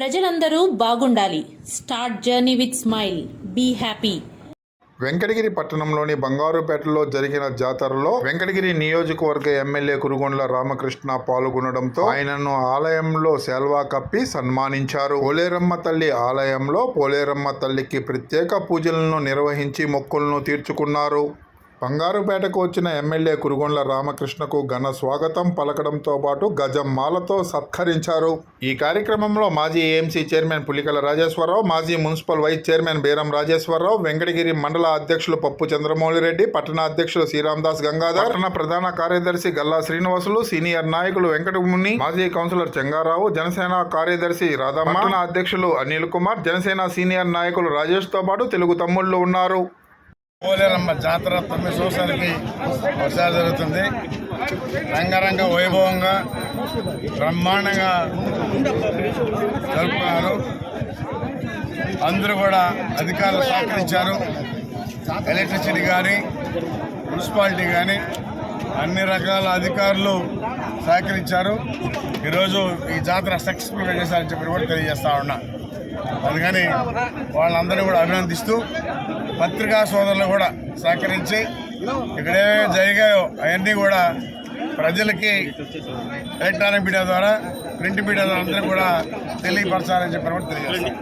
ప్రజలందరూ బాగుండాలి. Start journey with smile. Be happy. Venkatagiri పట్టణంలోని బంగారుపేటలో జరిగిన జాతరలో వెంకటగిరి నియోజకవర్గ ఎమ్మెల్యే కురుగొండ్ల రామకృష్ణ పాల్గొనడంతో ఆయనను ఆలయంలో సెల్వా కప్పి సన్మానించారు. పోలేరమ్మ తల్లి ఆలయంలో పోలేరమ్మ తల్లికి ప్రత్యేక పూజలను నిర్వహించి మొక్కులను తీర్చుకున్నారు. బంగారుపేటకు వచ్చిన ఎమ్మెల్యే కురుగొండ్ల రామకృష్ణకు ఘన స్వాగతం పలకడంతో పాటు గజం మాలతో సత్కరించారు. ఈ కార్యక్రమంలో మాజీ ఏఎంసీ చైర్మన్ పులికల రాజేశ్వరరావు మాజీ municipal vice chairman Beeram Rajeswararao Venkatagiri మండల అధ్యక్షులు పప్పు చంద్రమౌళిరెడ్డి పట్టణ అధ్యక్షులు శ్రీరామదాస్ గంగాధర్ పట్టణ ప్రధాన కార్యదర్శి గల్లా శ్రీనివాసులు సీనియర్ నాయకులు వెంకటముని మాజీ కౌన్సిలర్ చెంగారావు జనసేన కార్యదర్శి రాధమ్మ అధ్యక్షులు అనిల్ కుమార్ జనసేన సీనియర్ నాయకులు రాజేష్తో పాటు తెలుగు తమ్ముళ్ళు ఉన్నారు. పోలేరమ్మ జాతర తొమ్మిది సంవత్సరాలకి ఒకసారి జరుగుతుంది. రంగరంగ వైభవంగా బ్రహ్మాండంగా జరుపుకున్నారు. అందరూ కూడా అధికారులు సహకరించారు. ఎలక్ట్రిసిటీ కానీ మున్సిపాలిటీ కానీ అన్ని రకాల అధికారులు సహకరించారు. ఈరోజు ఈ జాతర సక్సెస్ఫుల్గా చేశారని చెప్పి కూడా తెలియజేస్తా ఉన్నా. అందుకని వాళ్ళందరినీ కూడా అభినందిస్తూ పత్రికా సోదరులు కూడా సహకరించి ఇక్కడ జరిగాయో అవన్నీ కూడా ప్రజలకి ఎలక్ట్రానిక్ మీడియా ద్వారా ప్రింట్ మీడియా ద్వారా అందరూ కూడా తెలియపరచాలని చెప్పి కూడా తెలియజేస్తాం